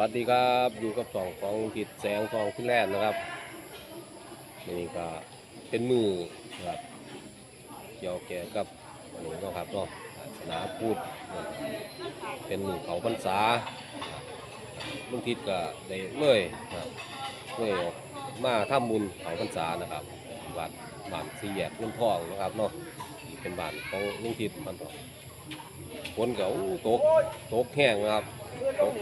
วัสดีครับอยู่กับสองของผิดแสงทองขึ้นแรกนะครับนี่ก็เป็นมือครับเกี่ยวแก่กับอันนี้เนาครับเนาะศาสนาพูดเป็นมือเขาพรรษาลุงทิศก็ได้เมื่อยครับเมื่อยออกมาทำบุญเขาพรรษานะครับบ้านบ้านสี่แยกเงินทองนะครับเนาะเป็นบ้านของลุงทิศมันต่อฝนก็อู้ตกตกแห้งนะครับ ตก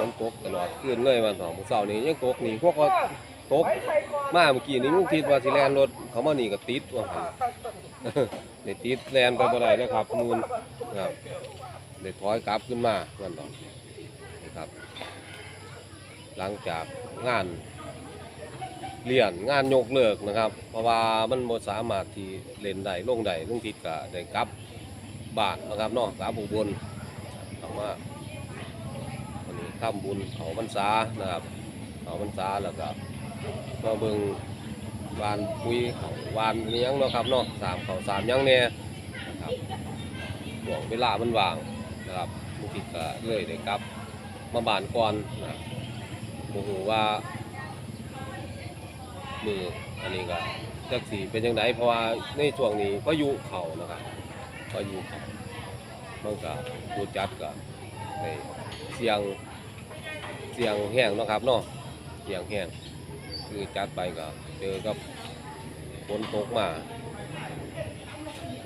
ฝนตกตลอดคืนเลยวันสองมื้อเสาร์นี้ยังตกนี่พวกก็ตกมาเมื่อกี้นี้ลุงทิศว่าสิแลนรถเขามานี่ก็ติดว่าหั่นได้ติดแลนไปบ่ได้นะครับมูลนะครับได้ถอยกลับขึ้นมานั่นดอกนี่ครับ หลังจากงานเลี่ยนงานยกเลิกนะครับ เพราะว่ามันบ่สามารถที่เล่นได้ลงได้ลุงทิศก็ได้กลับบ้านนะครับนาะกลับอุบล คำว่าวันนี้ทำบุญเขาพรรษานะครับเขาพรรษาแล้วก็มาเบิ่งวานปุยเขาวานเลี้ยงเนาะครับเนาะสามเขาสามยังเนี่ยนะครับห่วงเวลามันว่างนะครับบางทีก็เลยได้กลับ มาบานก่อนนะครับโมโหว่ามืออันนี้ก็จักสีเป็นยังไงเพราะว่าในช่วงนี้พายุเขานะครับพายุเขา มันก็ผู้จัดก็ได้เสียงเสียงแห้งเนาะครับเนาะเสียงแห้งคือจัดไปก็เจอกับฝนตกมา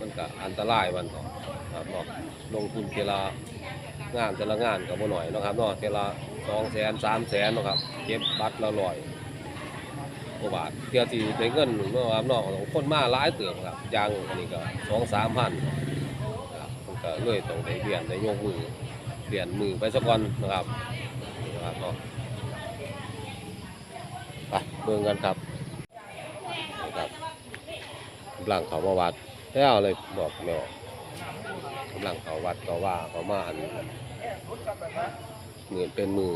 มันก็อันตรายมันเนาะครับเนาะลงทุนเทอละงานแต่ละงานก็บ่หน่อยเนาะครับเนาะเทอละสองแสนสามแสนเนาะครับเก็บบัตรละร้อยกว่าบาทเพื่อที่ได้เงินเนาะครับเนาะของคนมาหลายเตือครับยางอันนี้ก็สองสามพัน ก็เลยต้องได้เปลี่ยนได้ยกมือเปลี่ยนมือไปสักวันนะครับนี่นะครับเนาะไปเบิ่งกันครับนี่ครับกำลังเขามาวัดแล้วเลยบอกแม่กำลังเขาวัดเขาว่าเขามาอันเหมือนเป็นมือ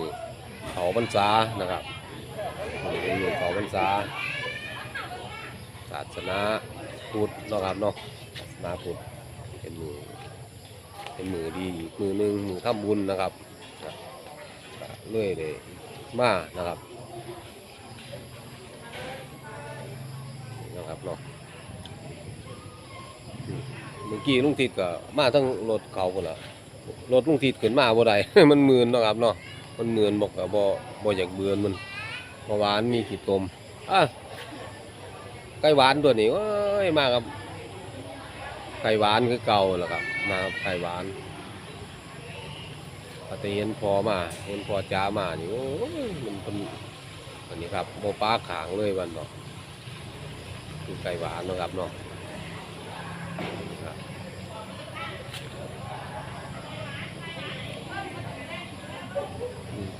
เขาพรรษานะครับเป็นมือเขาพรรษาศาสนาพุทธนะครับเนาะศาสนาพุทธ เป็นมือดีอีกมือหนึ่งมือทำบุญนะครับเลื่อยเลยมานะครับนะครับเนาะเมื่อกี้ลุงทิดก็มาทั้งรถเขาคนละรถลุงทิดขึ้นมาบ่ได้มันมืนนะครับเนาะมันมืนบอกกับบ่บ่อยากเบือนมันเพราะหวานมีขีดตมอะไก่หวานตัวนี้โอ้ยมากับ ไก่หวานคือเก่าแหละครับมาไก่หวานปฏิเห็นพอมาเห็นพอจ้ามานี่โอ้ยมันเป็นอันนี้ครับโมป้าขางเลยวันเนาะคือไก่หวานนะครับเนาะครับอืม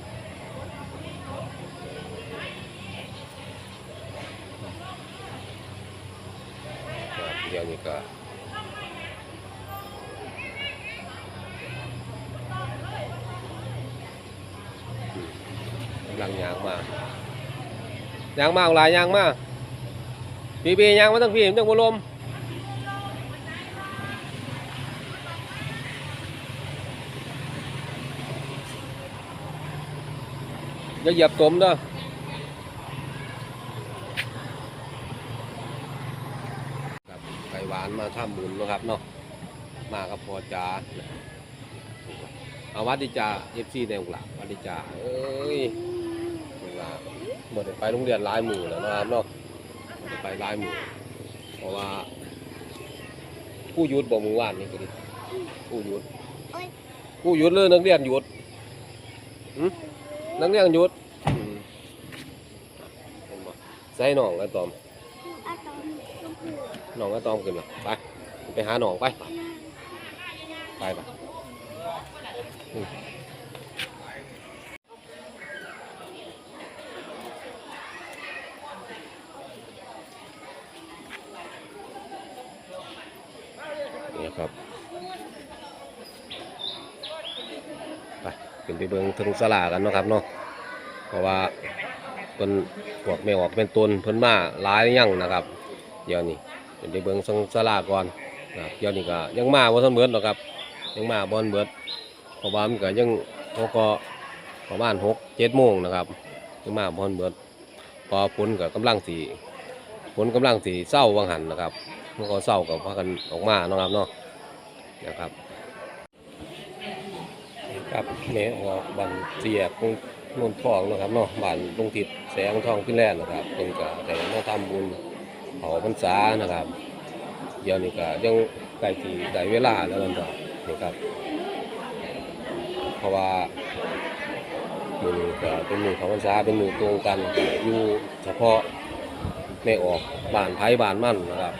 ครับเดี๋ยวนี้ก็ำลังยางมา ยางมาเอาหลายยางมากพี่พี่ยางมาตั้งพี่มันจังบลมอย่าเหยียบตมเด้อครับไก่หวานมาทำบุญนะครับเนาะมากับพอจาเอาวัดดิจาเอฟซีในหลักวัดดิจาเอ้ย หมดไปโรงเรียนหลายหมู่แล้วนะครับเนาะบ่ได้ไปหลายหมู่เพราะว่าผู้หยุดบอกมือว่านนี่ก็ดิผู้หยุดผู้หยุดเลยนักเรียนหยุดหึนักเรียนหยุดอืมเห็นบ่ใส่หนองอะตอมหนองอะตอมขึ้นมาไปไปหาหนองไปไปไป นี่ครับไปขึ้นไปเบิ่งถึงสลากันเนาะครับเนาะเพราะว่าเพิ่นพวกแม่ออกเป็นตนเพิ่นมาหลายยังนะครับ เดี๋ยวนี้ขึ้นไปเบิ่งทรงสลาก่อนนะเดี๋ยวนี้ก็ยังมาบ่ทันเบิดหรอกครับ ยังมาบ่ทันเบิดเพราะว่ามันก็ยังเขาก็ประมาณหกเจ็ดโมงนะครับถึงมาพอนเบิดพอฝนกับกำลังสีฝนกำลังสีเศร้าวังหันนะครับมันก็เศร้ากับพากันออกมาเนาะครับเนาะนะครับ ครับแม่ออกบันเสียกงนนทองนะครับเนาะบ้านลุงทิดแสงทองพี่แลนนะครับเป็นกะแต่มาทำบุญเผาพรรษานะครับ เดี๋ยวนี้ก็ยังใกล้ที่ได้เวลาแล้วนั่นก็นี่ครับ เพราะว่ามือนี้ก็เป็นมือของพรรษาเป็นมือตรงกันอยู่เฉพาะไม่ออกบ้านไผ่บ้านมั่นนะครับ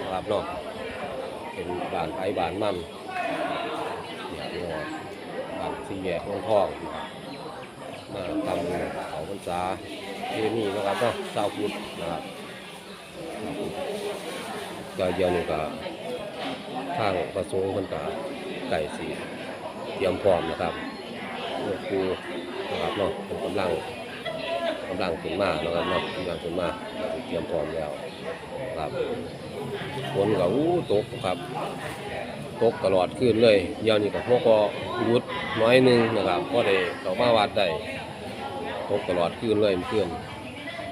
นะครับเนาะเป็นบ้านไผ่บ้านมั่นเนี่ยเนาะบ้าน สี่แยกน้องทองมาทำเขาพรรษาที่นี่นะครับเนาะเศร้าพุทธนะครับก็เดี๋ยวนี้ก็ทางประสงค์เพิ่นก็ไก่สีเตรียมพร้อมนะครับหลวงครูนะครับเนาะเพิ่นกำลังกำลังขึ้นมานะครับเนาะกำลังขึ้นมาเตรียมพร้อมแล้วครับฝนก็อู้ตกครับ ตกตลอดคืนเลยเดี๋ยวนี้ก็พวกก็ยุด น้อยหนึงนะครับก็ได้เข้ามาวัดได้ตกตลอดคืนเลยเพื่อน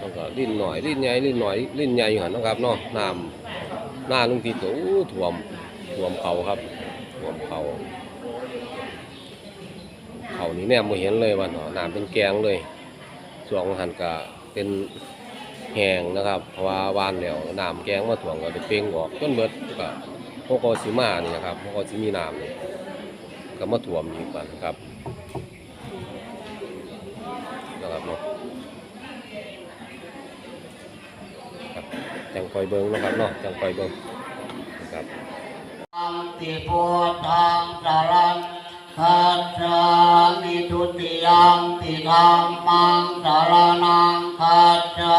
มันก็ลิ้นหน่อยลิ้นใหญ่ลิ้นหน่อยลิ้นใหญ่อยู่หันนะครับเนาะน้ำหน้าลุงทีโตท่วมท่วมเขาครับท่วมเขาเขานี่แนมไม่เห็นเลยวันเนาะน้ำเป็นแกงเลยช่วงหันกะเป็นแหงนะครับเพราะว่าวานแล้วน้ำแกงมาถ่วงก็จะเป่งออกต้นเบิดก็พวกกสิมานี่นะครับพวกกสิมีน้ำนี่ ก็มาถ่วมอีกบันครับนะครับเนาะครับจังคอยเบิ้งนะครับเนาะจังคอยเบิ้งนะครับธัมปิพุทธังสารังคัจามิทุติยัมปิธัมมังสารนังคัจา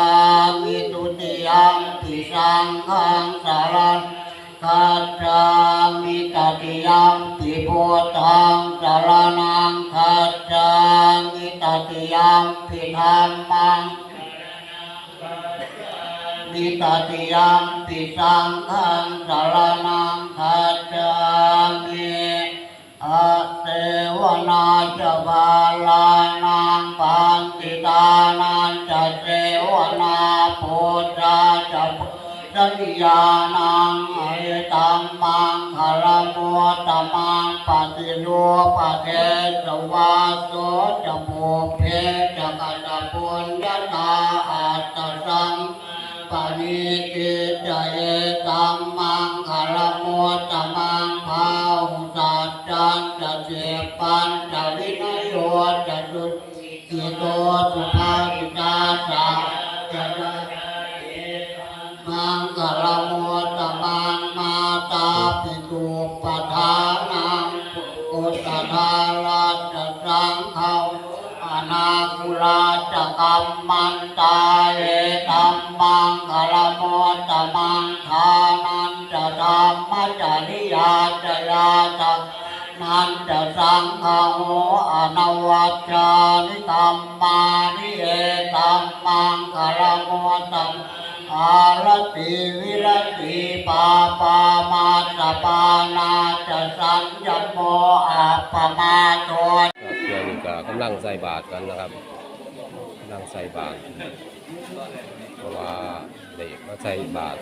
มิทุติยัมปิสังฆังสารัง คัจฉามิตติยัมปิพุทธังสารนังคัจฉามิตติยัมปิธัมมังมิตติยัมปิสังฆังสารนังคัจฉามิอาเสวนาจบาลานังปันติตานันจเสวนาโพธาจะสัญญานังอตัมมังคารมัวตมังปฏิโยปะเทสวาโสจะโมเพจกัตปุญญาตาอัตตสังปณิติจเยตัมมังคารมัวตมังภาหุสัจจันจะเจปันจะวินโยจะดุจิโตสุภาปิตาสาจะ มมันตาเอตัมมังคารมตมังทานันจะธรรมจริยาจะยาจะนันจะสังฆโหอนวัจจานิตัมมานิเอตัมมังคารมตตมอารติวิรติปาปามาสปานาจะสัญญโมอาปมาโตครับเดี๋ยวนี้ก็กำลังใส่บาตรกันนะครับ กำลังใส่บาตรเพราะว่าเด็กมาใส่บาตร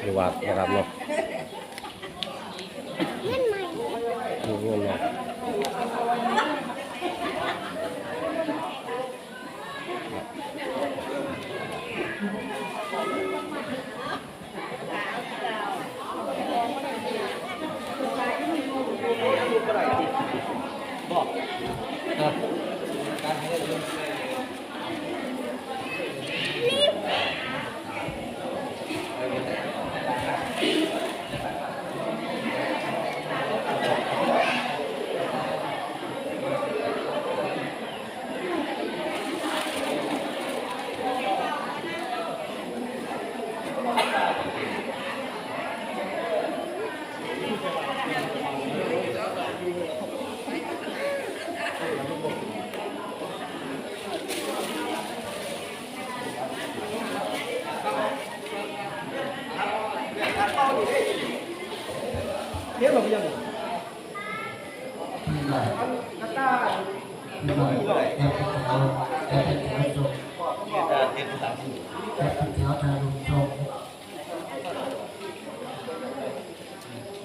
ในวัดนะครับเนาะเงินใหม่เงินเนาะ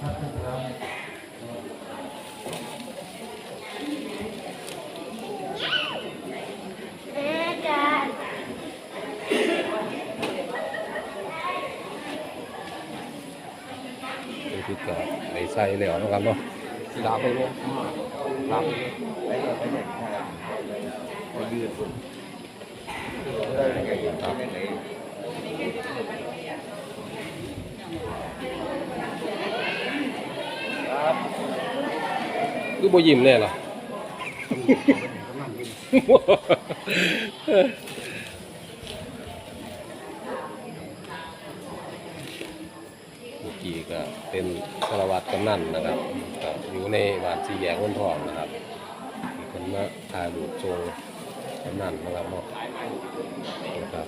จะเป็นแถวแม่จ้าลุงทิศก็ไปใส่แล้วนะครับเนาะลาไปเลยลาไปเลยครับ คือบ่ยิ้มแน่ล่ะ เมื่อกี้ก็เป็นสารวัตรกำนันนะครับก็อยู่ในบ้านสีแยกวนทองนะครับมีคนมาถ่ายรูปโชว์กำนันนะครับเนาะนะครับ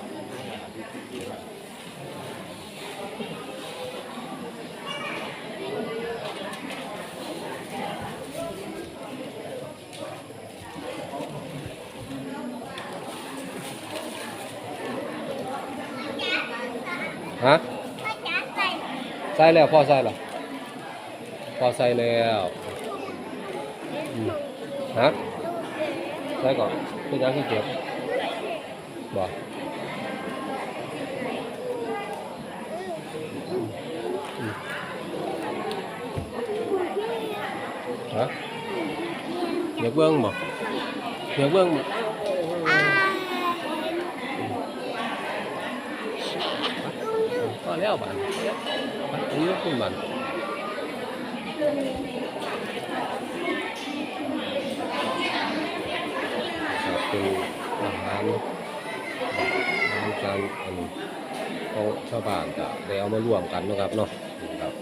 ฮะพ่อจ๋าใส่ใส่แล้วพ่อใส่แล้วพ่อใส่แล้วอืมฮะใส่ก่อนเป็นยังที่เก็บบอกอืมฮะอยากเบิ้งบ่อยากเบิ้งบ่อ่า ก็แล้วบันอันนี้ก็คุณบันครับเป็นอาหารอาหารการอันของชาวบ้านก็ได้เอามาร่วมกันนะครับเนาะครับ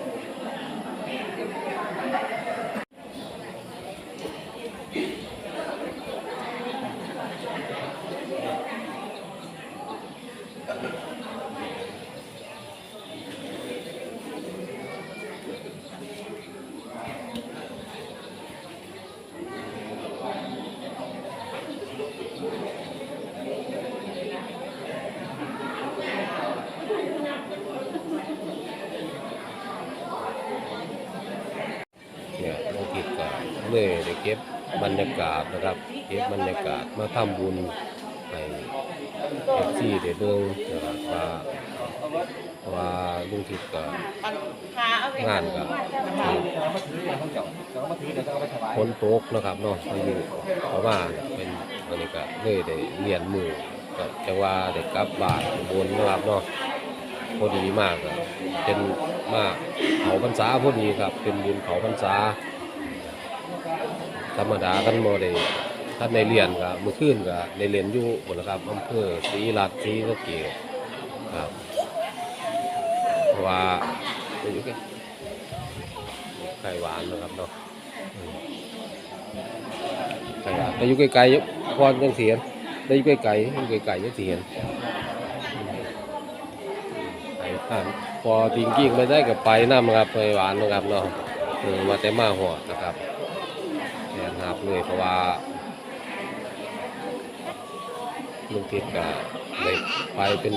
เนี่ยน้องกิจก็เลยได้เก็บบรรยากาศนะครับ เก็บบรรยากาศมาทำบุญให้เอฟซีได้เบิ่งนะครับว่าว่าลุงทิศก็งานก็ฝนตกนะครับเนาะพายุเพราะว่าเป็นบรรยากาศเลยได้เรียนมือก็จะว่าได้กลับบ้านอุบนนะครับเนาะพอดีมากอะเป็นมากเขาพรรษาพอดีครับ เป็นบุญเขาพรรษาธรรมดากันโมได้ ท่านในเรียนก็เมื่อคืนก็ในเรียนอยู่หมดแล้วครับอำเภอศรีรัตน์ศรีสะเกษครับเพราะว่าเป็นอยู่แค่ไข่หวานนะครับเนาะไข่หวานแต่อยู่ไกลๆอยู่พอยังเสียนได้อยู่ไกลๆอยู่ไกลๆยังเสียนไปผ่านพอทิ้งกิ้งไปได้กับไปน้ำครับไปหวานนะครับเนาะมาแต่มาหัวนะครับแอนครับเลยเพราะว่า ลุงทิศก็ได้ไปเป็น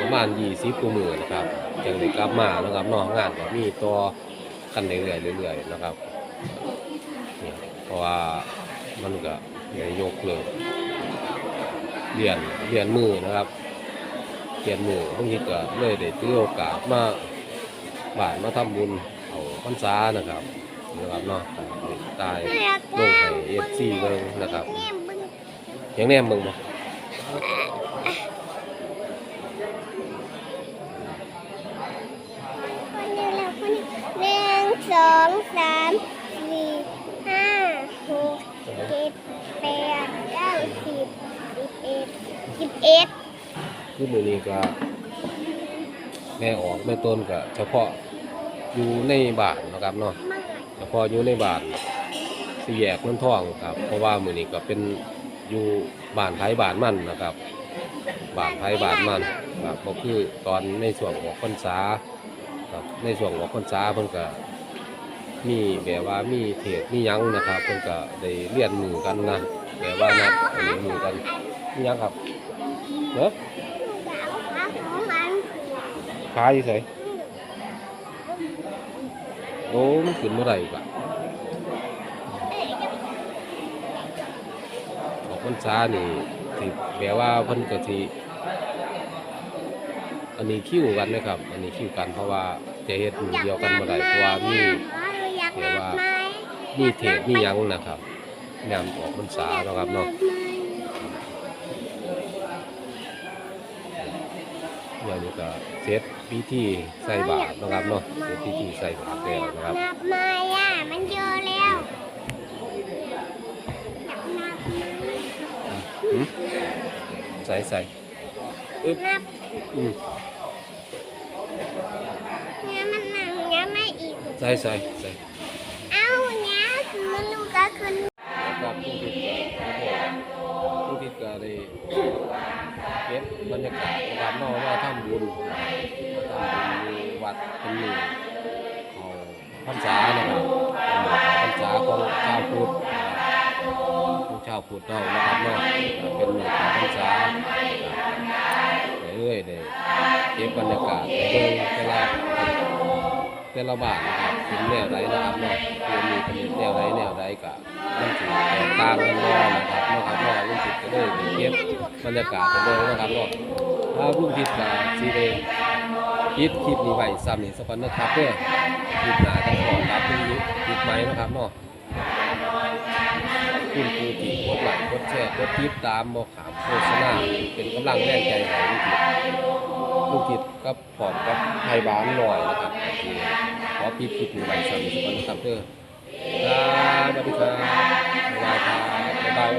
ประมาณ20กว่าหมื่นนะครับยังได้กลับมานะครับเนอกงานก็มีต่อกันเรื่อยๆเรื่อยๆนะครับเนี่ยเพราะว่ามันก็ได้ยกเลยเรียนเรียนมือนะครับเขียนมือบางทีก็เลยได้ถือโอกาสมาบ้านมาทำบุญเอาพรรษานะครับนะครับเนาะตายลงให้เอฟซีเบิ่งนะครับแม่บึ้งอย่างแนมเบิ่งบ่ หนึ่งสองสามสี่ห้าหกเจ็ดแปดเก้าสิบสิบเอ็ดสิบเอ็ดคือมื้อนี้ก็แม่ออกแม่ต้นก็เฉพาะอยู่ในบ้านนะครับเนาะเฉพาะอยู่ในบ้านสี่แยกนนท่องครับ เพราะว่ามื้อนี้ก็เป็น อยู่บ้านไผบ้านมันนะครับบ้านไผบ้านมันครับก็คือตอนในช่วงออกพรรษาครับในช่วงออกพรรษาเพิ่นก็มีแบบว่ามีเทศมียังนะครับเพิ่นก็ได้เรียนมือกันนะแต่ว่านัดอันนี้มือกันนี่ยังครับเนอะขาของมันขาอยู่ไสโอ้มันขึ้นเมื่อไหร่กะออกพ รรษานี่สิแปลว่าเพิ่นก็สิอันนี้คิวกันนะครับ อันนี้คิวกันเพราะว่าจะเฮ็ดมือเดียวกันบ่ได้เพราะว่ามีอยากนับไหมมีเทศมีหยังนะครับยามออกพรรษาเนาะครับเนาะเดี๋ยวนี้ก็เสร็จพิธีใส่บาตรนะครับเนาะเสร็จพิธีใส่บาตรแล้วนะครับ ใส่ใส่อึ๊บนับอืมเนี่ยมันหนังเนี่ยไม่อีก ใส่ใส่ใส่เอ้าเนี่ยมันลูกก็ขึ้นแล้วก็ผู้ที่เกิดผู้ที่เกิดได้เก็บบรรยากาศนะครับเนาะว่าทำบุญมาทำบุญอยู่วัดเป็นหนึ่งเขาพรรษานะครับพรรษาของชาวพุทธนะครับของ ชาวพุทธเรานะครับเนาะเป็นหนึ่งของพรรษาเรื่อยๆเลยเก็บบรรยากาศไปเบิ่งแต่ละแต่ละบ้านนะครับเป็นแนวไหนะครับเนาะคือมีเป็นแนวไหนแนวไหนก็มันถือแตกต่างกันเนาะนะครับเนาะครับเนาะลุงจิตก็เลยเก็บบรรยากาศไปเลยนะครับเนาะถ้าลุงจิตกับซีเดคิดคลิปนี้ไว้ซ้ำนี่สักวันนะครับเด้อคลิปหนาจะขอรับเป็นคลิปไหมนะครับเนาะ คุณครูที่กดไลค์กดแชร์กดติดตามบอกขามโฆษณาเป็นกำลังแรงใจให้ลูกจิตลูกจิตก็พร้อมกับไทยบ้านหน่อยนะครับขอเคขอปิดคลิปนี้ไว้สวัสดีครับเด้อครับสวัสดีครับบ๊ายบายครับบ๊ายบาย